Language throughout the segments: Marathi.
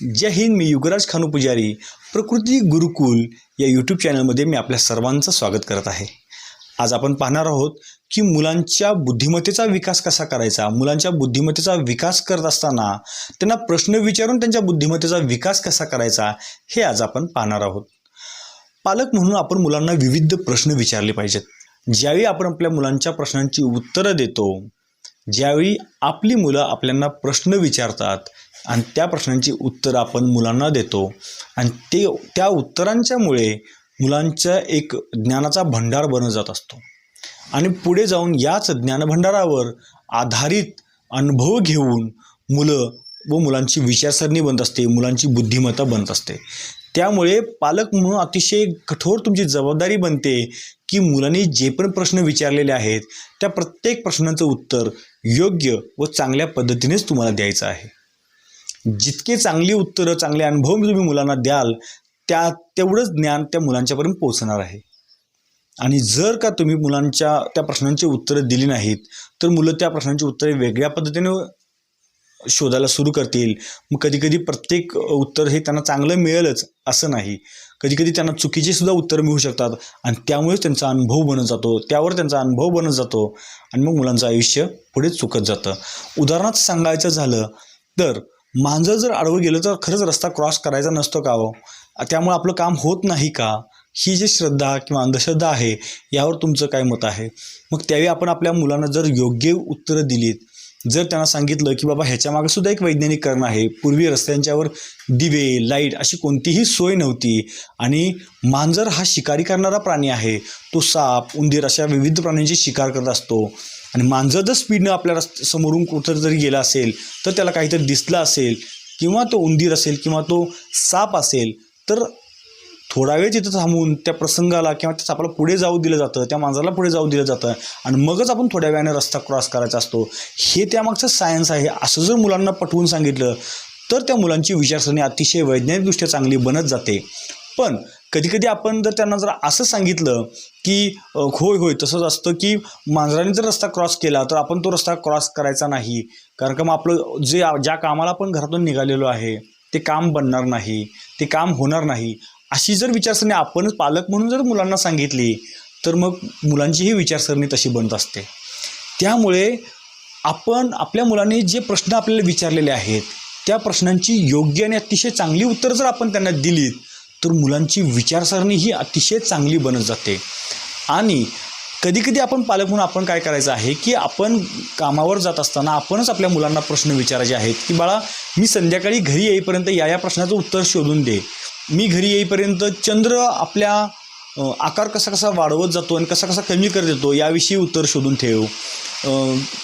जय हिंद मी युगराज खानू पुजारी प्रकृती गुरुकुल या यूट्यूब चॅनलमध्ये मी आपल्या सर्वांचं स्वागत करत आहे. आज आपण पाहणार आहोत की मुलांच्या बुद्धिमत्तेचा विकास कसा करायचा? मुलांच्या बुद्धिमत्तेचा विकास करत असताना त्यांना प्रश्न विचारून त्यांच्या बुद्धिमत्तेचा विकास कसा करायचा हे आज आपण पाहणार आहोत. पालक म्हणून आपण मुलांना विविध प्रश्न विचारले पाहिजेत. ज्यावेळी आपण आपल्या मुलांच्या प्रश्नांची उत्तरं देतो ज्यावेळी आपली मुलं आपल्याला प्रश्न विचारतात आणि त्या प्रश्नांची उत्तरं आपण मुलांना देतो. आणि ते त्या उत्तरांच्यामुळे मुलांच्या एक ज्ञानाचा भंडार बनत जात असतो. आणि पुढे जाऊन याच ज्ञानभंडारावर आधारित अनुभव घेऊन मुलं व मुलांची विचारसरणी बनत असते मुलांची बुद्धिमत्ता बनत असते. त्यामुळे पालक म्हणून अतिशय कठोर तुमची जबाबदारी बनते की मुलांनी जे पण प्रश्न विचारलेले आहेत त्या प्रत्येक प्रश्नाचं उत्तर योग्य व चांगल्या पद्धतीनेच तुम्हाला द्यायचं आहे. जितके चांगली उत्तरं चांगले अनुभव तुम्ही मुलांना द्याल त्या तेवढंच ज्ञान त्या मुलांच्यापर्यंत पोहोचणार आहे. आणि जर का तुम्ही मुलांच्या त्या प्रश्नांची उत्तरं दिली नाहीत तर मुलं त्या प्रश्नांची उत्तरे वेगळ्या पद्धतीने शोधायला सुरू करतील. मग कधी कधी प्रत्येक उत्तर हे त्यांना चांगलं मिळेलच असं नाही. कधी कधी त्यांना चुकीचे सुद्धा उत्तरं मिळू शकतात आणि त्यामुळेच त्यांचा अनुभव बनत जातो त्यावर त्यांचा अनुभव बनत जातो आणि मग मुलांचं आयुष्य पुढे चुकत जातं. उदाहरणार्थ सांगायचं झालं तर मांजर जर आडवं गेलं तर खरंच रस्ता क्रॉस करायचा नसतो का हो? त्यामुळे आपलं काम होत नाही का? ही जी श्रद्धा किंवा अंधश्रद्धा आहे यावर तुमचं काय मत आहे? मग त्यावेळी आपण आपल्या मुलांना जर योग्य उत्तरं दिलीत जर त्यांना सांगितलं की बाबा ह्याच्यामागे सुद्धा एक वैज्ञानिक कारण आहे पूर्वी रस्त्यांच्यावर दिवे लाइट अशी कोणतीही सोय नव्हती आणि मांजर हा शिकारी करणारा प्राणी आहे तो साप उंदीर अशा विविध प्राण्यांची शिकार करत असतो. आणि मांजर जर स्पीडनं आपल्या समोरून कुठं जरी गेला असेल तर त्याला काहीतरी दिसलं असेल किंवा तो उंदीर असेल किंवा तो साप असेल तर थोडा वेळ तिथं थांबून त्या प्रसंगाला किंवा त्या सापाला पुढे जाऊ दिलं जातं त्या मांजराला पुढे जाऊ दिलं जातं आणि मगच आपण थोड्या वेळाने रस्ता क्रॉस करायचा असतो. हे त्यामागचं सायन्स आहे. असं जर मुलांना पटवून सांगितलं तर त्या मुलांची विचारसरणी अतिशय वैज्ञानिकदृष्ट्या चांगली बनत जाते. पण कधीकधी आपण जर त्यांना जर असं सांगितलं की होय होय तसंच असतं की मांजराने जर रस्ता क्रॉस केला तर आपण तो रस्ता क्रॉस करायचा नाही. कारण का मग आपलं जे ज्या कामाला आपण घरातून निघालेलो आहे ते काम बनणार नाही ते काम होणार नाही. अशी जर विचारसरणी आपणच पालक म्हणून जर मुलांना सांगितली तर मग मुलांची ही विचारसरणी तशी बनत असते. त्यामुळे आपण आपल्या मुलांनी जे प्रश्न आपल्याला विचारलेले आहेत त्या प्रश्नांची योग्य आणि अतिशय चांगली उत्तरं जर आपण त्यांना दिलीत तर मुलांची विचारसरणी ही अतिशय चांगली बनत जाते. आणि कधीकधी आपण पालक म्हणून आपण काय करायचं आहे की आपण कामावर जात असताना आपणच आपल्या मुलांना प्रश्न विचारायचे आहेत की बाळा मी संध्याकाळी घरी येईपर्यंत या या प्रश्नाचं उत्तर शोधून दे. मी घरी येईपर्यंत चंद्र आपल्या आकार कसा कसा वाढवत जातो आणि कसा कसा कमी करत येतो याविषयी उत्तर शोधून ठेव.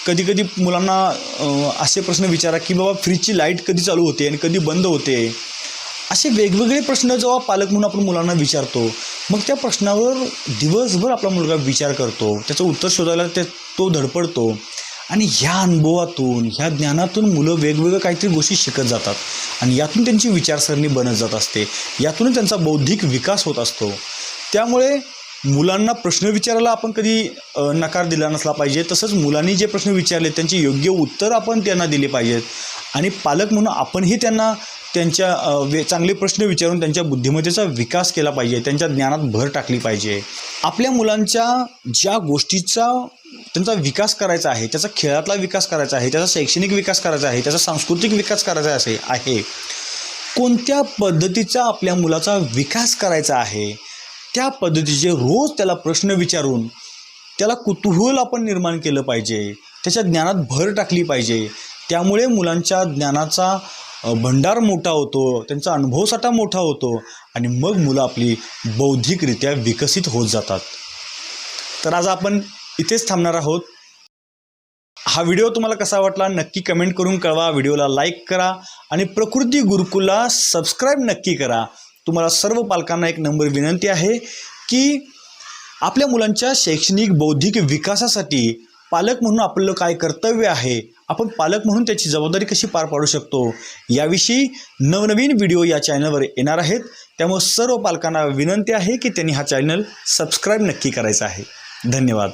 कधी कधी मुलांना असे प्रश्न विचारा की बाबा फ्रीजची लाइट कधी चालू होते आणि कधी बंद होते? असे वेगवेगळे प्रश्न जेव्हा पालक म्हणून आपण मुलांना विचारतो मग त्या प्रश्नावर दिवसभर आपला मुलगा विचार करतो त्याचं उत्तर शोधायला ते तो धडपडतो. आणि ह्या अनुभवातून ह्या ज्ञानातून मुलं वेगवेगळ्या काहीतरी गोष्टी शिकत जातात. आणि यातून त्यांची विचारसरणी बनत जात असते. यातूनच त्यांचा बौद्धिक विकास होत असतो. त्यामुळे मुलांना प्रश्न विचारायला आपण कधी नकार दिला नसला पाहिजे. तसंच मुलांनी जे प्रश्न विचारले त्यांची योग्य उत्तर आपण त्यांना दिली पाहिजेत. आणि पालक म्हणून आपणही त्यांना त्यांच्या वे चांगले प्रश्न विचारून त्यांच्या बुद्धिमत्तेचा विकास केला पाहिजे त्यांच्या ज्ञानात भर टाकली पाहिजे. आपल्या मुलांच्या ज्या गोष्टीचा त्यांचा विकास करायचा आहे त्याचा खेळातला विकास करायचा आहे त्याचा शैक्षणिक विकास करायचा आहे त्याचा सांस्कृतिक विकास करायचा असे आहे कोणत्या पद्धतीचा आपल्या मुलाचा विकास करायचा आहे त्या पद्धतीचे रोज त्याला प्रश्न विचारून त्याला कुतूहल आपण निर्माण केलं पाहिजे त्याच्या ज्ञानात भर टाकली पाहिजे त्यामुळे मुलांच्या ज्ञानाचा भंडार मोठा होतो त्यांचा अनुभवसाठा मोठा होतो आणि मग मुलं आपली बौद्धिकरित्या विकसित होत जातात. तर आज आपण इथेच थांबणार आहोत. हा व्हिडिओ तुम्हाला कसा वाटला नक्की कमेंट करून कळवा व्हिडिओला लाईक करा आणि प्रकृती गुरुकुलला सबस्क्राईब नक्की करा. तुम्हाला सर्व पालकांना एक नंबर विनंती आहे की आपल्या मुलांच्या शैक्षणिक बौद्धिक विकासासाठी पालक म्हणून आपलं काय कर्तव्य आहे? आपण पालक म्हणून त्याची जबाबदारी कशी पार पाडू शकतो? याविषयी नवनवीन व्हिडिओ या चॅनलवर येणार आहेत. त्यामुळे सर्व पालकांना विनंती आहे की त्यांनी हा चॅनल सबस्क्राईब नक्की करायचा आहे. धन्यवाद.